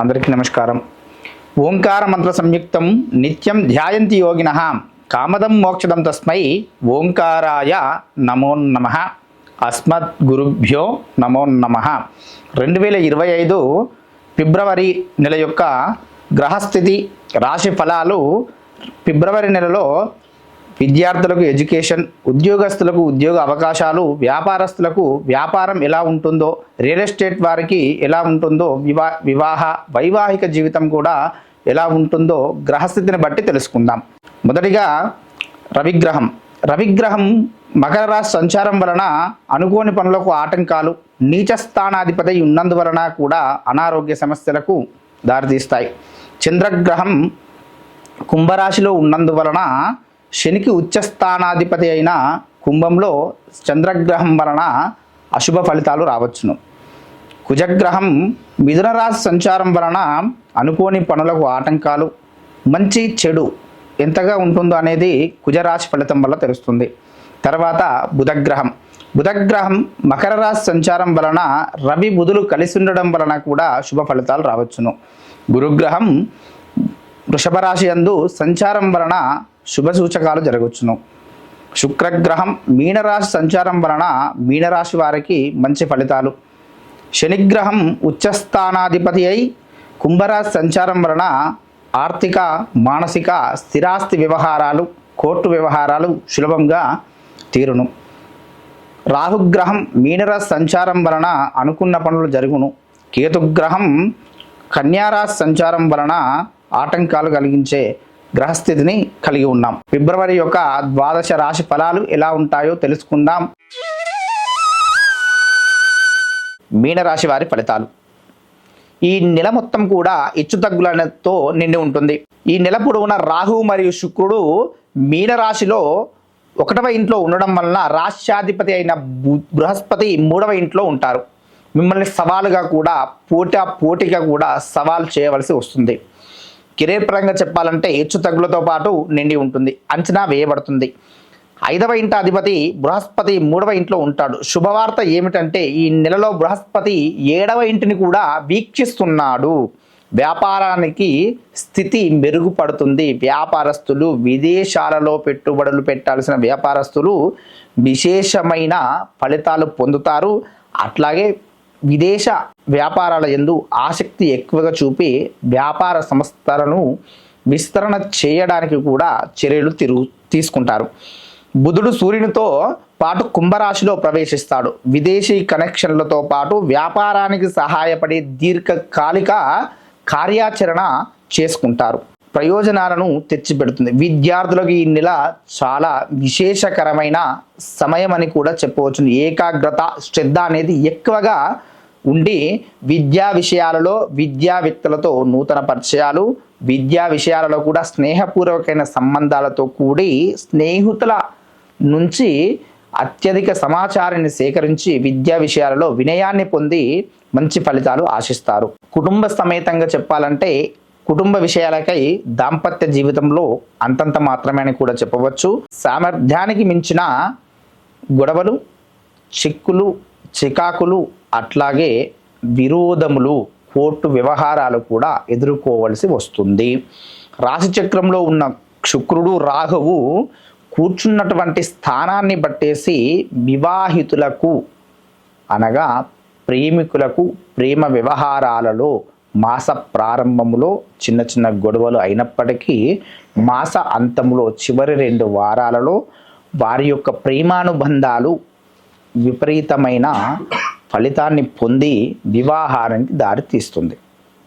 అందరికీ నమస్కారం. ఓంకార మంత్ర సంయుక్తం నిత్యం ధ్యాయంతి యోగిన కామదం మోక్షదం తస్మై ఓంకారాయ నమోన్నమ అస్మద్ గురుభ్యో నమో రెండు వేల ఇరవై ఐదు ఫిబ్రవరి నెల యొక్క గ్రహస్థితి రాశి ఫలాలు ఫిబ్రవరి నెలలో విద్యార్థులకు ఎడ్యుకేషన్ ఉద్యోగస్తులకు ఉద్యోగ అవకాశాలు వ్యాపారస్తులకు వ్యాపారం ఎలా ఉంటుందో రియల్ ఎస్టేట్ వారికి ఎలా ఉంటుందో వివా వివాహ వైవాహిక జీవితం కూడా ఎలా ఉంటుందో గ్రహస్థితిని బట్టి తెలుసుకుందాం. మొదటిగా రవిగ్రహం. రవిగ్రహం మకర రాశి సంచారం వలన అనుకోని పనులకు ఆటంకాలు నీచస్థానాధిపతి ఉన్నందువలన కూడా అనారోగ్య సమస్యలకు దారితీస్తాయి. చంద్రగ్రహం కుంభరాశిలో ఉన్నందువలన శనికి ఉచ్చస్థానాధిపతి అయిన కుంభంలో చంద్రగ్రహం వలన అశుభ ఫలితాలు రావచ్చును. కుజగ్రహం మిథున రాశి సంచారం వలన అనుకోని పనులకు ఆటంకాలు మంచి చెడు ఎంతగా ఉంటుందో అనేది కుజరాశి ఫలితం వల్ల తెలుస్తుంది. తర్వాత బుధగ్రహం. బుధగ్రహం మకర రాశి సంచారం వలన రవి బుధులు కలిసి ఉండడం వలన కూడా శుభ ఫలితాలు రావచ్చును. గురుగ్రహం వృషభ రాశి యందు సంచారం వలన శుభ సూచకాలు జరగవచ్చును శుక్రగ్రహం మీనరాశి సంచారం వలన మీనరాశి వారికి మంచి ఫలితాలు. శనిగ్రహం ఉచ్చస్థానాధిపతి అయి కుంభరాశి సంచారం వలన ఆర్థిక మానసిక స్థిరాస్తి వ్యవహారాలు కోర్టు వ్యవహారాలు సులభంగా తీరును. రాహుగ్రహం మీనరాశి సంచారం వలన అనుకున్న పనులు జరుగును. కేతుగ్రహం కన్యారాశి సంచారం వలన ఆటంకాలు కలిగించే గ్రహస్థితిని కలిగి ఉన్నాం. ఫిబ్రవరి యొక్క ద్వాదశ రాశి ఫలాలు ఎలా ఉంటాయో తెలుసుకుందాం. మీనరాశి వారి ఫలితాలు. ఈ నెల మొత్తం కూడా హెచ్చుతగ్గులతో నిండి ఉంటుంది. ఈ నెల పొడవున రాహు మరియు శుక్రుడు మీనరాశిలో ఒకటవ ఇంట్లో ఉండడం వలన రాష్ట్రాధిపతి అయిన బు- బృహస్పతి మూడవ ఇంట్లో ఉంటారు. మిమ్మల్ని సవాలుగా కూడా పోటా పోటీగా కూడా సవాల్ చేయవలసి వస్తుంది. కెరీర్ పరంగా చెప్పాలంటే హెచ్చు తగ్గులతో పాటు నిండి ఉంటుంది అంచనా వేయబడుతుంది. ఐదవ ఇంట అధిపతి బృహస్పతి మూడవ ఇంట్లో ఉంటాడు. శుభవార్త ఏమిటంటే ఈ నెలలో బృహస్పతి ఏడవ ఇంటిని కూడా వీక్షిస్తున్నాడు. వ్యాపారానికి స్థితి మెరుగుపడుతుంది. వ్యాపారస్తులు విదేశాలలో పెట్టుబడులు పెట్టాల్సిన వ్యాపారస్తులు విశేషమైన ఫలితాలు పొందుతారు. అట్లాగే విదేశ వ్యాపారాల ఎందు ఆసక్తి ఎక్కువగా చూపి వ్యాపార సంస్థలను విస్తరణ చేయడానికి కూడా చర్యలు తిరుగు తీసుకుంటారు. బుధుడు సూర్యునితో పాటు కుంభరాశిలో ప్రవేశిస్తాడు. విదేశీ కనెక్షన్లతో పాటు వ్యాపారానికి సహాయపడే దీర్ఘకాలిక కార్యాచరణ చేసుకుంటారు. ప్రయోజనాలను తెచ్చిపెడుతుంది. విద్యార్థులకు ఈ నెల చాలా విశేషకరమైన సమయం అని కూడా చెప్పవచ్చు ఏకాగ్రత శ్రద్ధ అనేది ఎక్కువగా ఉండి విద్యా విషయాలలో విద్యావేత్తలతో నూతన పరిచయాలు విద్యా విషయాలలో కూడా స్నేహపూర్వకమైన సంబంధాలతో కూడి స్నేహితుల నుంచి అత్యధిక సమాచారాన్ని సేకరించి విద్యా విషయాలలో వినయాన్ని పొంది మంచి ఫలితాలు ఆశిస్తారు. కుటుంబ సమేతంగా చెప్పాలంటే కుటుంబ విషయాలకై దాంపత్య జీవితంలో అంతంత మాత్రమే అని కూడా చెప్పవచ్చు. సామర్థ్యానికి మించిన గొడవలు చిక్కులు చికాకులు అట్లాగే విరోధములు కోర్టు వ్యవహారాలు కూడా ఎదుర్కోవలసి వస్తుంది. రాశిచక్రంలో ఉన్న శుక్రుడు రాహువు కూర్చున్నటువంటి స్థానాన్ని బట్టేసి వివాహితులకు అనగా ప్రేమికులకు ప్రేమ వ్యవహారాలలో మాస ప్రారంభములో చిన్న చిన్న గొడవలు అయినప్పటికీ మాస అంతంలో చివరి రెండు వారాలలో వారి యొక్క ప్రేమానుబంధాలు విపరీతమైన ఫలితాన్ని పొంది వివాహానికి దారితీస్తుంది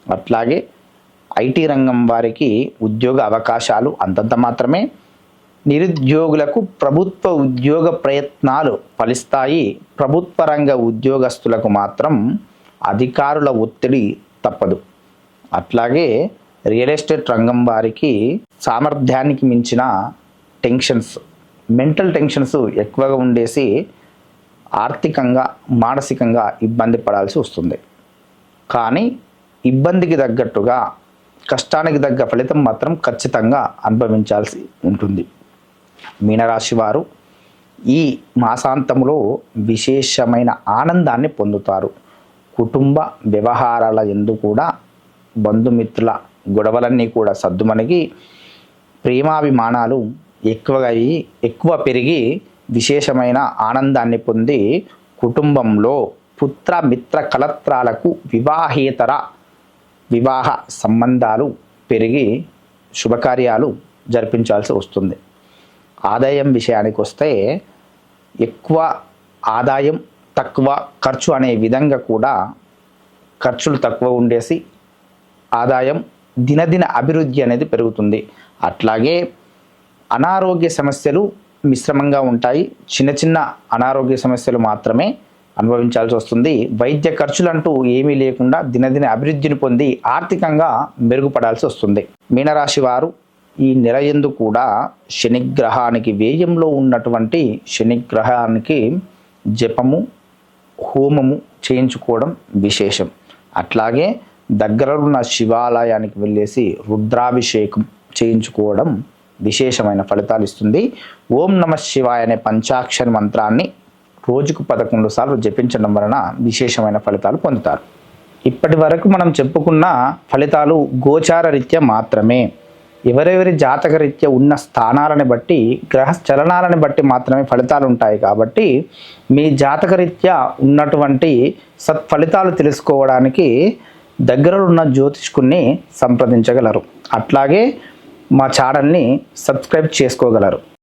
అట్లాగే ఐటీ రంగం వారికి ఉద్యోగ అవకాశాలు అంతంత మాత్రమే. నిరుద్యోగులకు ప్రభుత్వ ఉద్యోగ ప్రయత్నాలు ఫలిస్తాయి. ప్రభుత్వ రంగ ఉద్యోగస్తులకు మాత్రం అధికారుల ఒత్తిడి తప్పదు. అట్లాగే రియల్ ఎస్టేట్ రంగం వారికి సామర్థ్యానికి మించిన టెన్షన్స్ మెంటల్ టెన్షన్స్ ఎక్కువగా ఉండేసి ఆర్థికంగా మానసికంగా ఇబ్బంది పడాల్సి వస్తుంది. కానీ ఇబ్బందికి తగ్గట్టుగా కష్టానికి తగ్గ ఫలితం మాత్రం ఖచ్చితంగా అనుభవించాల్సి ఉంటుంది. మీనరాశి వారు ఈ మాసాంతంలో విశేషమైన ఆనందాన్ని పొందుతారు. కుటుంబ వ్యవహారాల ఎందు కూడా బంధుమిత్రుల గొడవలన్నీ కూడా సర్దుమణిగి ప్రేమాభిమానాలు ఎక్కువగా అయ్యి ఎక్కువ పెరిగి విశేషమైన ఆనందాన్ని పొంది కుటుంబంలో పుత్ర మిత్ర కలత్రాలకు వివాహేతర వివాహ సంబంధాలు పెరిగి శుభకార్యాలు జరిపించాల్సి వస్తుంది. ఆదాయం విషయానికి వస్తే ఎక్కువ ఆదాయం తక్కువ ఖర్చు అనే విధంగా కూడా ఖర్చులు తక్కువ ఉండేసి ఆదాయం దినదిన అభివృద్ధి అనేది పెరుగుతుంది. అట్లాగే అనారోగ్య సమస్యలు మిశ్రమంగా ఉంటాయి. చిన్న చిన్న అనారోగ్య సమస్యలు మాత్రమే అనుభవించాల్సి వస్తుంది. వైద్య ఖర్చులంటూ ఏమీ లేకుండా దినదిన అభివృద్ధిని పొంది ఆర్థికంగా మెరుగుపడాల్సి వస్తుంది. మీనరాశి వారు ఈ నెల ఎందు కూడా శనిగ్రహానికి వ్యయంలో ఉన్నటువంటి శనిగ్రహానికి జపము హోమము చేయించుకోవడం విశేషం. అట్లాగే దగ్గరలో ఉన్న శివాలయానికి వెళ్ళేసి రుద్రాభిషేకం చేయించుకోవడం విశేషమైన ఫలితాలు ఇస్తుంది. ఓం నమ శివాయ అనే పంచాక్షర మంత్రాన్ని రోజుకు పదకొండు సార్లు జపించడం వలన విశేషమైన ఫలితాలు పొందుతారు. ఇప్పటి వరకు మనం చెప్పుకున్న ఫలితాలు గోచార రీత్యా మాత్రమే. ఎవరెవరి జాతకరీత్యా ఉన్న స్థానాలను బట్టి గ్రహ చలనాలను బట్టి మాత్రమే ఫలితాలు ఉంటాయి కాబట్టి మీ జాతక రీత్యా ఉన్నటువంటి సత్ఫలితాలు తెలుసుకోవడానికి దగ్గరలో ఉన్న జ్యోతిష్కుని సంప్రదించగలరు. అట్లాగే మా ఛానల్ని సబ్స్క్రైబ్ చేసుకోగలరు.